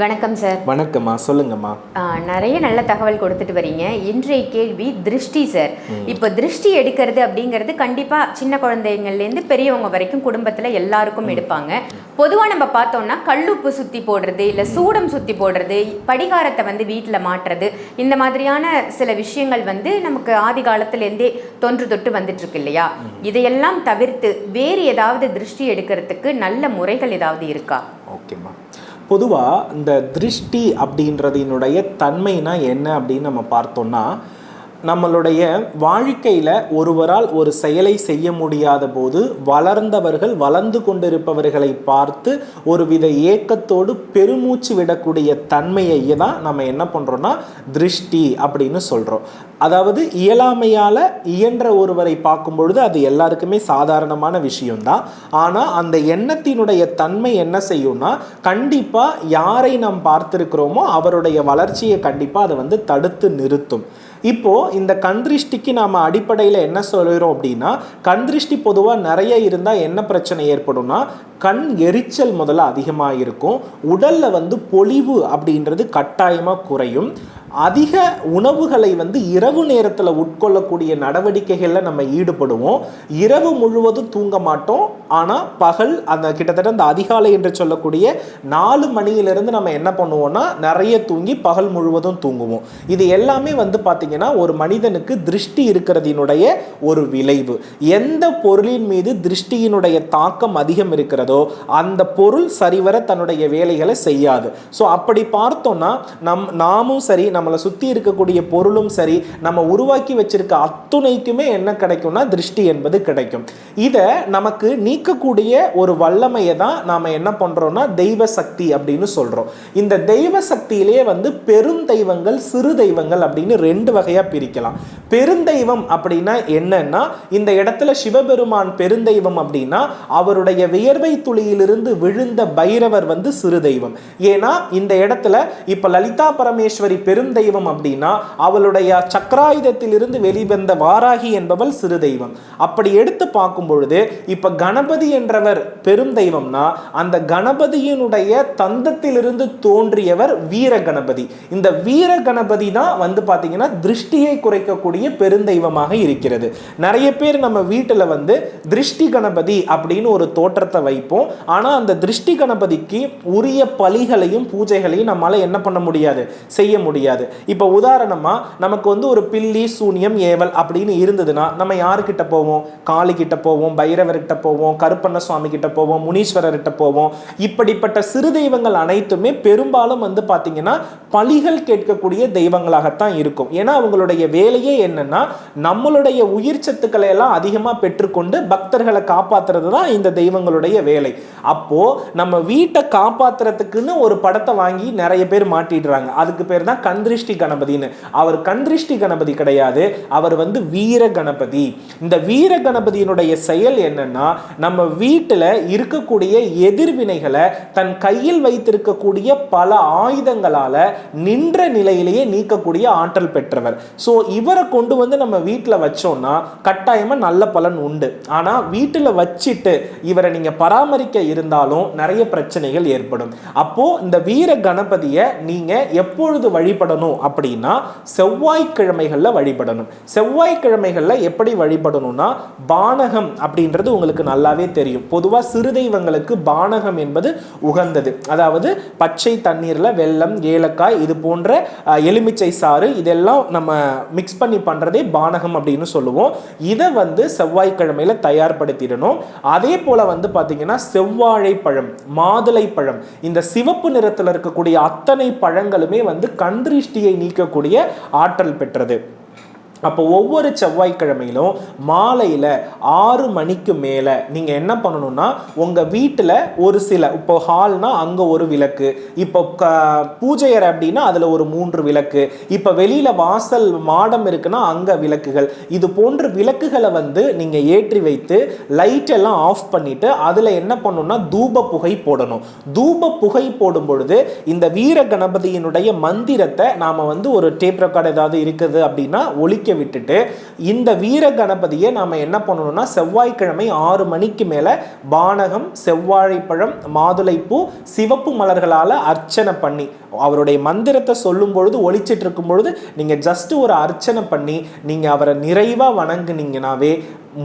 வணக்கம் சார் வணக்கம்மா. சொல்லுங்கம்மா. நிறைய நல்ல தகவல் கொடுத்துட்டு வரீங்க. இன்றைய கேள்வி திருஷ்டி சார் இப்போ திருஷ்டி எடுக்கிறது அப்படிங்கிறது கண்டிப்பாக சின்ன குழந்தைங்கள்லேருந்து பெரியவங்க வரைக்கும் குடும்பத்தில் எல்லாருக்கும் எடுப்பாங்க. பொதுவாக நம்ம பார்த்தோம்னா கல்லுப்பு சுற்றி போடுறது இல்லை சூடம் சுற்றி போடுறது படிகாரத்தை வந்து வீட்டில் மாட்டுறது இந்த மாதிரியான சில விஷயங்கள் வந்து நமக்கு ஆதி காலத்துலேருந்தே தொன்று தொட்டு வந்துட்டு இருக்கு இல்லையா இதையெல்லாம் தவிர்த்து வேறு ஏதாவது திருஷ்டி எடுக்கிறதுக்கு நல்ல முறைகள் ஏதாவது இருக்கா? ஓகேம்மா. பொதுவாக இந்த திருஷ்டி அப்படின்றதினுடைய தன்மைனா என்ன அப்படின்னு நம்ம பார்த்தோம்னா நம்மளுடைய வாழ்க்கையில் ஒருவரால் ஒரு செயலை செய்ய முடியாத போது வளர்ந்தவர்கள் வளர்ந்து கொண்டிருப்பவர்களை பார்த்து ஒருவித ஏக்கத்தோடு பெருமூச்சு விடக்கூடிய தன்மையை தான் நம்ம என்ன பண்ணுறோன்னா திருஷ்டி அப்படின்னு சொல்கிறோம் அதாவது இயலாமையால் இயன்ற ஒருவரை பார்க்கும் பொழுது அது எல்லாருக்குமே சாதாரணமான விஷயம்தான். ஆனால் அந்த எண்ணத்தினுடைய தன்மை என்ன செய்யும்னா கண்டிப்பாக யாரை நாம் பார்த்துருக்கிறோமோ அவருடைய வளர்ச்சியை கண்டிப்பாக அதை வந்து தடுத்து நிறுத்தும். இப்போ இந்த கந்திருஷ்டிக்கு நாம அடிப்படையில் என்ன சொல்கிறோம் அப்படின்னா கந்திருஷ்டி பொதுவாக நிறைய இருந்தால் என்ன பிரச்சனை ஏற்படும்னா கண் எரிச்சல் முதல்ல அதிகமாக இருக்கும். உடல்ல வந்து பொலிவு அப்படின்றது கட்டாயமாக குறையும். அதிக உணவுகளை வந்து இரவு நேரத்தில் உட்கொள்ளக்கூடிய நடவடிக்கைகளில் நம்ம ஈடுபடுவோம். இரவு முழுவதும் தூங்க மாட்டோம். ஆனால் பகல் அந்த கிட்டத்தட்ட அந்த அதிகாலை என்று சொல்லக்கூடிய நாலு மணியிலிருந்து நம்ம என்ன பண்ணுவோம்னா நிறைய தூங்கி பகல் முழுவதும் தூங்குவோம். இது எல்லாமே வந்து பார்த்திங்கன்னா ஒரு மனிதனுக்கு திருஷ்டி இருக்கிறதினுடைய ஒரு விளைவு. எந்த பொருளின் மீது திருஷ்டியினுடைய தாக்கம் அதிகம் இருக்கிறதோ அந்த பொருள் சரிவர தன்னுடைய வேலைகளை செய்யாது. ஸோ அப்படி பார்த்தோம்னா நம் நாமும் சரி நம்மளை சுற்றி இருக்கக்கூடிய பொருளும் சரி நம்ம உருவாக்கி வச்சிருக்க அத்துணைக்குமே என்ன கிடைக்கும்னா திருஷ்டி என்பது கிடைக்கும். இதை நமக்கு நீக்கக்கூடிய ஒரு வல்லமையை தான் நாம் என்ன பண்ணுறோம்னா தெய்வ சக்தி அப்படின்னு சொல்கிறோம் இந்த தெய்வ சக்தியிலேயே வந்து பெருந்தெய்வங்கள் சிறு தெய்வங்கள் அப்படின்னு ரெண்டு வகையாக பிரிக்கலாம். பெருந்தெய்வம் அப்படின்னா என்னன்னா இந்த இடத்துல சிவபெருமான் பெருந்தெய்வம் அப்படின்னா அவருடைய வியர்வை துளியிலிருந்து விழுந்த பைரவர் வந்து சிறு தெய்வம். ஏன்னா இந்த இடத்துல இப்போ லலிதா பரமேஸ்வரி பெருந்தெய்வம் அப்படின்னா அவளுடைய சக்கராயுதத்திலிருந்து வெளிவந்த வாராகி என்பவள் சிறு தெய்வம். அப்படி எடுத்து பார்க்கும் பொழுது இப்ப கணபதி என்றவர் பெருந்தெய்வம்னா அந்த கணபதியினுடைய தந்தத்திலிருந்து தோன்றியவர் வீர கணபதி. இந்த வீர கணபதி தான் வந்து பார்த்தீங்கன்னா திருஷ்டியை குறைக்கக்கூடிய பெருந்தெய்வமாக இருக்கிறது. நிறைய பேர் நம்ம வீட்டில் வந்து திருஷ்டி கணபதி அப்படின்னு ஒரு தோற்றத்தை வைப்போம். ஆனால் அந்த திருஷ்டி கணபதிக்கு உரிய பலிகளையும் பூஜைகளையும் நம்மளால என்ன பண்ண முடியாது? செய்ய முடியாது. இப்போ உதாரணமா நமக்கு வந்து ஒரு பில்லி சூனியம் ஏவல் அப்படின்னு இருந்ததுன்னா நம்ம யாருக்கிட்ட போவோம்? காளி கிட்ட போவோம் பைரவர்கிட்ட போவோம் கருப்பண்ண சுவாமி கிட்ட போவோம் முனீஸ்வரர்கிட்ட போவோம். இப்படிப்பட்ட சிறு தெய்வங்கள் அனைத்துமே பெரும்பாலும் வந்து பார்த்தீங்கன்னா பலிகள் கேட்கக்கூடிய தெய்வங்களாகத்தான் இருக்கும். ஏன்னா அவங்களுடைய வேலையே என்னன்னா நம்மளுடைய உயிர் சத்துக்களை எல்லாம் அதிகமாக பெற்றுக்கொண்டு பக்தர்களை காப்பாத்துறது தான் இந்த தெய்வங்களுடைய வேலை. அப்போ நம்ம வீட்டை காப்பாத்துறதுக்குன்னு ஒரு படத்தை வாங்கி நிறைய பேர் மாட்டிடுறாங்க. அதுக்கு பேர் தான் கந்திருஷ்டி கணபதின்னு. அவர் கந்திருஷ்டி கணபதி கிடையாது அவர் வந்து வீர கணபதி. இந்த வீர கணபதியினுடைய செயல் என்னன்னா நம்ம வீட்டில் இருக்கக்கூடிய எதிர்வினைகளை தன் கையில் வைத்திருக்கக்கூடிய பல ஆயுதங்களால நின்ற நிலையிலேயே நீக்கக்கூடிய ஆற்றல் பெற்றவர். ஸோ இவரை கொண்டு வந்து நம்ம வீட்டில் வச்சோம்னா கட்டாயமா நல்ல பலன் உண்டு. ஆனா வீட்டில் வச்சுட்டு இவரை நீங்க பராமரிக்க இருந்தாலும் நிறைய பிரச்சனைகள் ஏற்படும். அப்போ இந்த வீர கணபதியை நீங்க எப்பொழுது வழிபடணும் அப்படின்னா செவ்வாய்க்கிழமைகளில் வழிபடணும். செவ்வாய்க்கிழமைகளில் எப்படி வழிபடணும்னா பானகம் அப்படின்றது உங்களுக்கு நல்லாவே தெரியும். பொதுவாக சிறு தெய்வங்களுக்கு பானகம் என்பது உகந்தது. அதாவது பச்சை தண்ணீரில் வெல்லம் ஏலக்காய் இது போன்ற எலுமிச்சை சாறு இதெல்லாம் நம்ம மிக்ஸ் பண்ணி பண்ணுறதே பானகம் அப்படின்னு சொல்லுவோம். இதை வந்து செவ்வாய்க்கிழமையில தயார்படுத்திடணும். அதே போல் வந்து பார்த்திங்கன்னா செவ்வாழை பழம் மாதுளை பழம். இந்த சிவப்பு நிறத்தில் இருக்கக்கூடிய அத்தனை பழங்களுமே வந்து அதிருஷ்டியை நீக்கக்கூடிய ஆற்றல் பெற்றது. அப்போ ஒவ்வொரு செவ்வாய்க்கிழமையிலும் மாலையில் ஆறு மணிக்கு மேலே நீங்கள் என்ன பண்ணணும்னா உங்கள் வீட்டில் ஒரு சில இப்போ ஹால்னால் அங்கே ஒரு விளக்கு இப்போ க பூஜையர் அப்படின்னா அதில் ஒரு மூன்று விளக்கு இப்போ வெளியில் வாசல் மாடம் இருக்குன்னா அங்கே விளக்குகள் இது போன்ற விளக்குகளை வந்து நீங்கள் ஏற்றி வைத்து லைட் எல்லாம் ஆஃப் பண்ணிவிட்டு அதில் என்ன பண்ணணும்னா தூப புகை போடணும். தூப புகை போடும் பொழுது இந்த வீர கணபதியினுடைய மந்திரத்தை நாம் வந்து ஒரு டேப் ரெக்கார்டு ஏதாவது இருக்குது அப்படின்னா விட்டுட்டு இந்த வீர கணபதியை நாம என்ன பண்ணணும்னா செவ்வாய்க்கிழமை ஆறு மணிக்கு மேலே பானகம் செவ்வாழைப்பழம் மாதுளைப்பூ சிவப்பு மலர்களால் அர்ச்சனை பண்ணி அவருடைய மந்திரத்தை சொல்லும் பொழுது ஒழிச்சிட்டு இருக்கும் பொழுது நீங்க ஜஸ்ட் ஒரு அர்ச்சனை பண்ணி நீங்க அவரை நிறைவா வணங்குனீங்கனாவே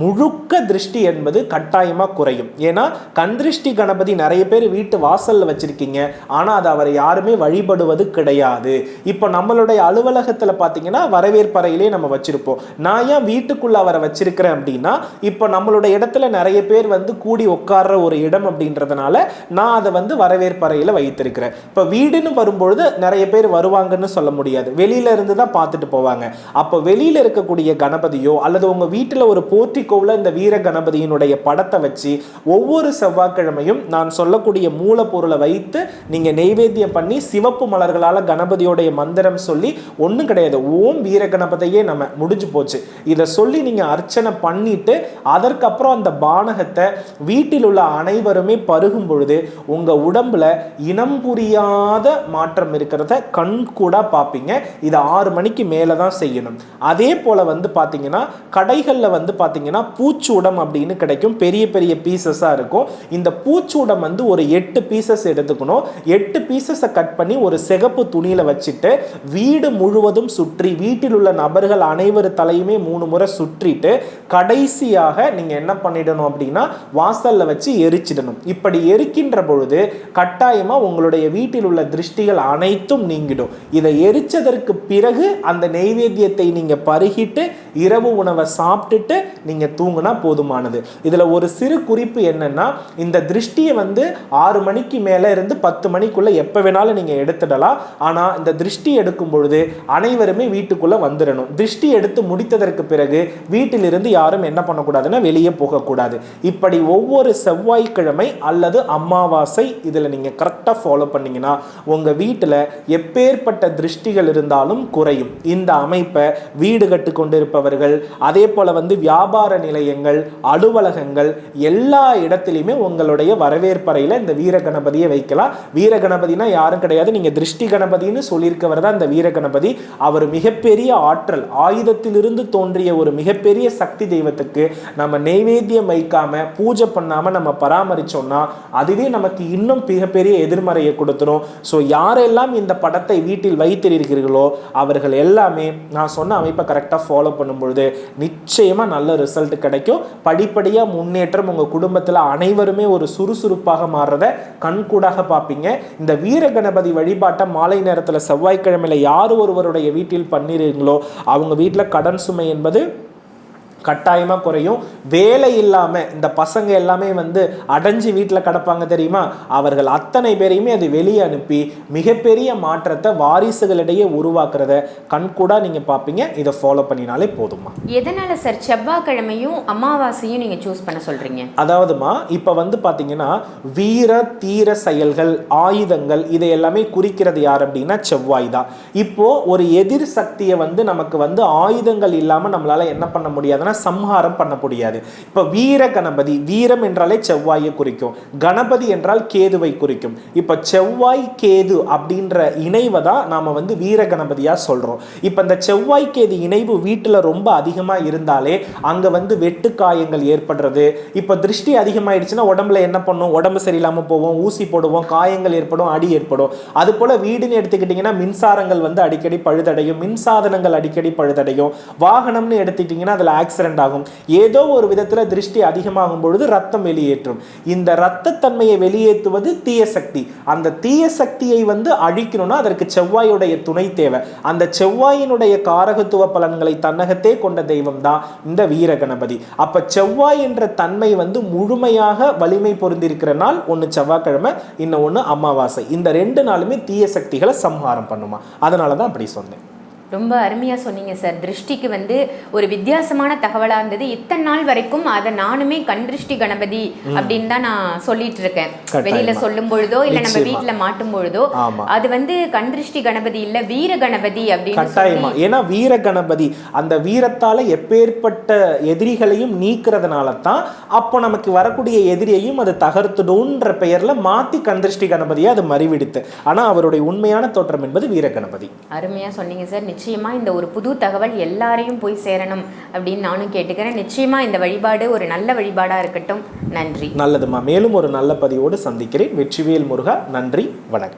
முழுக்க திருஷ்டி என்பது கட்டாயமாக குறையும். ஏன்னா கந்திருஷ்டி கணபதி நிறைய பேர் வீட்டு வாசலில் வச்சுருக்கீங்க. ஆனால் அது அவரை யாருமே வழிபடுவது கிடையாது. இப்போ நம்மளுடைய அலுவலகத்தில் பார்த்தீங்கன்னா வரவேற்பறையிலே நம்ம வச்சுருப்போம். நான் ஏன் வீட்டுக்குள்ளே அவரை வச்சுருக்கிறேன் அப்படின்னா இப்போ நம்மளுடைய இடத்துல நிறைய பேர் வந்து கூடி உட்கார்ற ஒரு இடம் அப்படின்றதுனால நான் அதை வந்து வரவேற்பறையில் வைத்திருக்கிறேன். இப்போ வீடுன்னு வரும்பொழுது நிறைய பேர் வருவாங்கன்னு சொல்ல முடியாது. வெளியில இருந்து தான் பார்த்துட்டு போவாங்க. அப்போ வெளியில் இருக்கக்கூடிய கணபதியோ அல்லது உங்கள் வீட்டில் ஒரு போர்ட்டிகோவில் இந்த வீர கணபதியினுடைய படத்தை வச்சு ஒவ்வொரு செவ்வாய்க்கிழமையும் நான் சொல்லக்கூடிய மூலப்பொருளை வைத்து நீங்க நெய்வேத்தியம் பண்ணி சிவப்பு மலர்களால் கணபதியோடைய மந்திரம் சொல்லி ஒன்றும் கிடையாது. ஓம் வீர கணபதியே நம்ம முடிஞ்சு போச்சு. இதை சொல்லி நீங்க அர்ச்சனை பண்ணிட்டு அதற்கப்புறம் அந்த பானகத்தை வீட்டில் உள்ள அனைவருமே பருகும் பொழுது உங்க உடம்புல இனம் புரியாத மாற்றம் இருக்கிறத கண் கூட பார்ப்பீங்க. இதை ஆறு மணிக்கு மேலே தான் செய்யணும். அதே போல வந்து பார்த்தீங்கன்னா கடைகளில் வந்து பார்த்தீங்கன்னா பூச்சூடம் அப்படின்னு கிடைக்கும். பெரிய பெரிய பீசஸாக இருக்கும். இந்த பூச்சூடம் வந்து ஒரு எட்டு பீசஸ் எடுத்துக்கணும். எட்டு பீசஸை கட் பண்ணி ஒரு சிகப்பு துணியில் வச்சுட்டு வீடு முழுவதும் சுற்றி வீட்டில் உள்ள நபர்கள் அனைவர் தலையுமே மூணு முறை சுற்றிட்டு கடைசியாக நீங்கள் என்ன பண்ணிடணும் அப்படின்னா வாசலில் வச்சு எரிச்சிடணும். இப்படி எரிக்கின்ற பொழுது கட்டாயமாக உங்களுடைய வீட்டில் உள்ள திருஷ்டிகள் அனைத்தும் நீங்கிடும். இதை எரிச்சதற்கு பிறகு அந்த நெய்வேத்தியத்தை நீங்கள் பருகிட்டு இரவு உணவை சாப்பிட்டுட்டு நீங்கள் நீங்கள் தூங்கினா போதுமானது. இதில் ஒரு சிறு குறிப்பு என்னென்னா இந்த திருஷ்டியை வந்து ஆறு மணிக்கு மேலே இருந்து பத்து மணிக்குள்ளே எப்போ வேணாலும் நீங்கள் எடுத்துடலாம். ஆனால் இந்த திருஷ்டி எடுக்கும் பொழுது அனைவருமே வீட்டுக்குள்ளே வந்துடணும். திருஷ்டி எடுத்து முடித்ததற்கு பிறகு வீட்டிலிருந்து யாரும் என்ன பண்ணக்கூடாதுன்னா வெளியே போகக்கூடாது. இப்படி ஒவ்வொரு செவ்வாய்க்கிழமை அல்லது அமாவாசை இதில் நீங்கள் கரெக்டாக ஃபாலோ பண்ணீங்கன்னா உங்கள் வீட்டில் எப்பேற்பட்ட திருஷ்டிகள் இருந்தாலும் குறையும். இந்த அமைப்பை வீடு கட்டு கொண்டிருப்பவர்கள் அதே போல் வந்து வியாபார நிலையங்கள் அலுவலகங்கள் எல்லா இடத்துலையுமே உங்களுடைய வரவேற்பறையில் இந்த வீர கணபதியை வைக்கலாம். வீர கணபதினா யாரும் கிடையாது. நீங்கள் திருஷ்டி கணபதின்னு சொல்லியிருக்கவர் தான் இந்த வீர கணபதி. அவர் மிகப்பெரிய ஆற்றல் ஆயுதத்திலிருந்து தோன்றிய ஒரு மிகப்பெரிய சக்தி தெய்வத்துக்கு நம்ம நெய்வேத்தியம் வைக்காம பூஜை பண்ணாம நம்ம பராமரிச்சோம்னா அதுவே நமக்கு இன்னும் மிகப்பெரிய எதிர்மறையை கொடுத்துரும். ஸோ யாரெல்லாம் இந்த படத்தை வீட்டில் வைத்திருக்கிறீர்களோ அவர்கள் எல்லாமே நான் சொன்ன அமைப்பை கரெக்டாக ஃபாலோ பண்ணும் பொழுது நிச்சயமாக நல்ல ரிசல்ட் கிடைக்கும். படிப்படியாக முன்னேற்றம் உங்கள் குடும்பத்தில் அனைவருமே ஒரு சுறுசுறுப்பாக மாறுறத கண்கூடாக பார்ப்பீங்க. இந்த வீர கணபதி வழிபாட்டை மாலை நேரத்தில் செவ்வாய்க்கிழமையில் யார் ஒருவருடைய வீட்டில் பண்ணிடுறீங்களோ அவங்க வீட்டில் கடன் சுமை என்பது கட்டாயமாக குறையும். வேலை இல்லாமல் இந்த பசங்க எல்லாமே வந்து அடைஞ்சு வீட்டில் கிடப்பாங்க தெரியுமா? அவர்கள் அத்தனை பேரையுமே அது வெளியே அனுப்பி மிகப்பெரிய மாற்றத்தை வாரிசுகளிடையே உருவாக்குறத கண்கூடா நீங்கள் பார்ப்பீங்க. இதை ஃபாலோ பண்ணினாலே போதுமா எதனால சார் செவ்வாய்க்கிழமையும் அமாவாசையும் நீங்க சூஸ் பண்ண சொல்றீங்க? அதாவதுமா இப்போ வந்து பார்த்தீங்கன்னா வீர தீர செயல்கள் ஆயுதங்கள் இதை எல்லாமே குறிக்கிறது யார் அப்படின்னா செவ்வாய் தான். இப்போ ஒரு எதிர் சக்தியை வந்து நமக்கு வந்து ஆயுதங்கள் இல்லாமல் நம்மளால என்ன பண்ண முடியாதுன்னா சம்ஹாரம் பண்ண முடியாது இப்போ வீர கணபதி வீரம் என்றாலே செவ்வாயை குறிக்கும். கணபதி என்றால் கேதுவை குறிக்கும். இப்போ செவ்வாய் கேது அப்படின்ற இணைவை தான் நாம வந்து வீர கணபதியா சொல்றோம். இப்போ இந்த செவ்வாய் கேது இணைவு வீட்டில் ரொம்ப அதிகமாக இருந்தாலே அங்கே வந்து வெட்டு காயங்கள் ஏற்படுறது. இப்போ திருஷ்டி அதிகமாயிடுச்சுன்னா உடம்புல என்ன பண்ணும்? உடம்பு சரியில்லாமல் போவோம் ஊசி போடுவோம் காயங்கள் ஏற்படும் அடி ஏற்படும். அது போல வீடுன்னு எடுத்துக்கிட்டிங்கன்னா மின்சாரங்கள் வந்து அடிக்கடி பழுதடையும் மின்சாதனங்கள் அடிக்கடி பழுதடையும். வாகனம்னு எடுத்துக்கிட்டிங்கன்னா அதில் ஆக்சிடென்ட் ஆகும் ஏதோ ஒரு விதத்தில் திருஷ்டி அதிகமாகும் பொழுது ரத்தம் வெளியேற்றும். இந்த ரத்தத்தன்மையை வெளியேற்றுவது தீய சக்தி. அந்த தீய சக்தியை வந்து அழிக்கணும்னா அதற்கு செவ்வாயுடைய துணை தேவை. அந்த செவ்வாயினுடைய காரகத்துவ பலன்களை தன்னகத்தே கொண்ட தெய்வம் தான் இந்த வீர கணபதி. அப்ப செவ்வாய் என்ற தன்மை வந்து முழுமையாக வலிமை பொருந்திருக்கிற நாள் ஒன்று செவ்வாய்க்கிழமை இன்னும் ஒன்று அமாவாசை. இந்த ரெண்டு நாளுமே தீய சக்திகளை சம்ஹாரம் பண்ணுமா. அதனால தான் அப்படி சொன்னேன். ரொம்ப அருமையா சொன்னீங்க சார். திருஷ்டிக்கு வந்து ஒரு வித்தியாசமான தகவலா இருந்தது. இத்தனை நாள் வரைக்கும் அதை நானுமே கண் திருஷ்டி கணபதி அப்படின்னு தான் நான் சொல்லிட்டு இருக்கேன். வெளியில சொல்லும் பொழுதோ இல்ல நம்ம. வீட்டுல மாட்டும் பொழுதோ. அது வந்து கண் திருஷ்டி கணபதி இல்ல வீர கணபதி அப்படின்னு கட்டாயமா. ஏன்னா வீர கணபதி அந்த வீரத்தால எப்பேற்பட்ட எதிரிகளையும் நீக்கிறதுனால தான் அப்போ நமக்கு வரக்கூடிய எதிரியையும் அது தகர்த்துடுன்ற பெயர்ல மாத்தி கந்திருஷ்டி கணபதியை அது மறிவிடுத்து. ஆனா அவருடைய உண்மையான தோற்றம் என்பது வீர கணபதி. அருமையா சொன்னீங்க சார். நிச்சயமாக இந்த ஒரு புது தகவல் எல்லாரையும் போய் சேரணும் அப்படின்னு நானும் கேட்டுக்கிறேன். நிச்சயமாக இந்த வழிபாடு ஒரு நல்ல வழிபாடாக இருக்கட்டும். நன்றி. நல்லதும்மா மேலும் ஒரு நல்ல பதிவோடு சந்திக்கிறேன். வெற்றிவேல் முருகா நன்றி வணக்கம்.